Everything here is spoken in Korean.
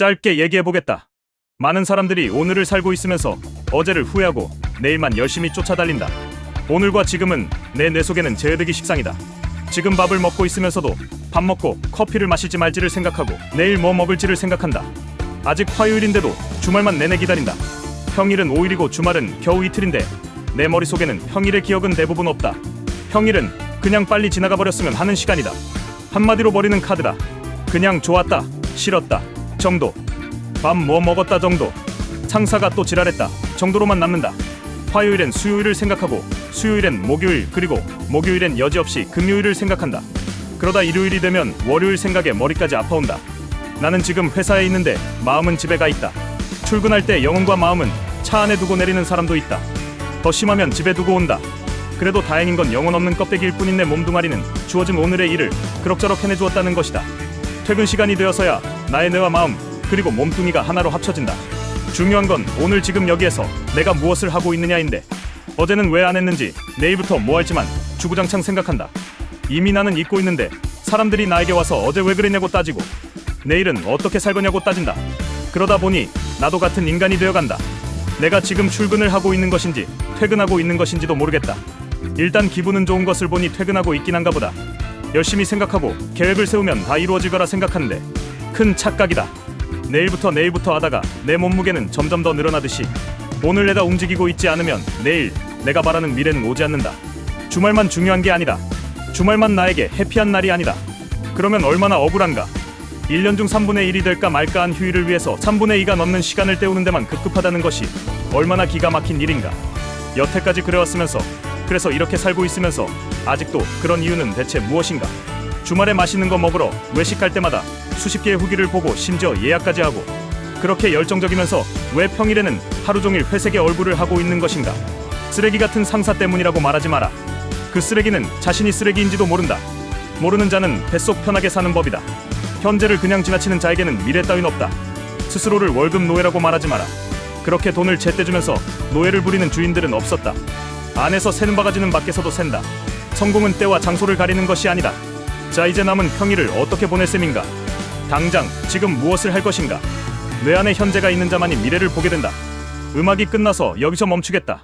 짧게 얘기해 보겠다. 많은 사람들이 오늘을 살고 있으면서 어제를 후회하고 내일만 열심히 쫓아달린다. 오늘과 지금은 내 뇌 속에는 제어되기 식상이다. 지금 밥을 먹고 있으면서도 밥 먹고 커피를 마실지 말지를 생각하고 내일 뭐 먹을지를 생각한다. 아직 화요일인데도 주말만 내내 기다린다. 평일은 5일이고 주말은 겨우 이틀인데 내 머릿속에는 평일의 기억은 대부분 없다. 평일은 그냥 빨리 지나가 버렸으면 하는 시간이다. 한마디로 버리는 카드다. 그냥 좋았다, 싫었다 정도. 밥뭐 먹었다 정도. 상사가 또 지랄했다 정도로만 남는다. 화요일엔 수요일을 생각하고 수요일엔 목요일 그리고 목요일엔 여지없이 금요일을 생각한다. 그러다 일요일이 되면 월요일 생각에 머리까지 아파온다. 나는 지금 회사에 있는데 마음은 집에 가 있다. 출근할 때 영혼과 마음은 차 안에 두고 내리는 사람도 있다. 더 심하면 집에 두고 온다. 그래도 다행인 건 영혼 없는 껍데기일 뿐인 내 몸뚱아리는 주어진 오늘의 일을 그럭저럭 해내주었다는 것이다. 퇴근 시간이 되어서야 나의 뇌와 마음 그리고 몸뚱이가 하나로 합쳐진다. 중요한 건 오늘 지금 여기에서 내가 무엇을 하고 있느냐인데 어제는 왜 안 했는지 내일부터 뭐 할지만 주구장창 생각한다. 이미 나는 잊고 있는데 사람들이 나에게 와서 어제 왜 그랬냐고 따지고 내일은 어떻게 살 거냐고 따진다. 그러다 보니 나도 같은 인간이 되어간다. 내가 지금 출근을 하고 있는 것인지 퇴근하고 있는 것인지도 모르겠다. 일단 기분은 좋은 것을 보니 퇴근하고 있긴 한가 보다. 열심히 생각하고 계획을 세우면 다 이루어질 거라 생각하는데 큰 착각이다. 내일부터 내일부터 하다가 내 몸무게는 점점 더 늘어나듯이 오늘 내가 움직이고 있지 않으면 내일 내가 바라는 미래는 오지 않는다. 주말만 중요한 게 아니다. 주말만 나에게 해피한 날이 아니다. 그러면 얼마나 억울한가. 1년 중 3분의 1이 될까 말까 한 휴일을 위해서 3분의 2가 넘는 시간을 때우는 데만 급급하다는 것이 얼마나 기가 막힌 일인가. 여태까지 그래왔으면서 그래서 이렇게 살고 있으면서 아직도 그런 이유는 대체 무엇인가? 주말에 맛있는 거 먹으러 외식할 때마다 수십 개의 후기를 보고 심지어 예약까지 하고 그렇게 열정적이면서 왜 평일에는 하루 종일 회색의 얼굴을 하고 있는 것인가? 쓰레기 같은 상사 때문이라고 말하지 마라. 그 쓰레기는 자신이 쓰레기인지도 모른다. 모르는 자는 뱃속 편하게 사는 법이다. 현재를 그냥 지나치는 자에게는 미래 따윈 없다. 스스로를 월급 노예라고 말하지 마라. 그렇게 돈을 제때 주면서 노예를 부리는 주인들은 없었다. 안에서 새는 바가지는 밖에서도 샌다. 성공은 때와 장소를 가리는 것이 아니다. 자 이제 남은 평일을 어떻게 보낼 셈인가? 당장 지금 무엇을 할 것인가? 뇌 안에 현재가 있는 자만이 미래를 보게 된다. 음악이 끝나서 여기서 멈추겠다.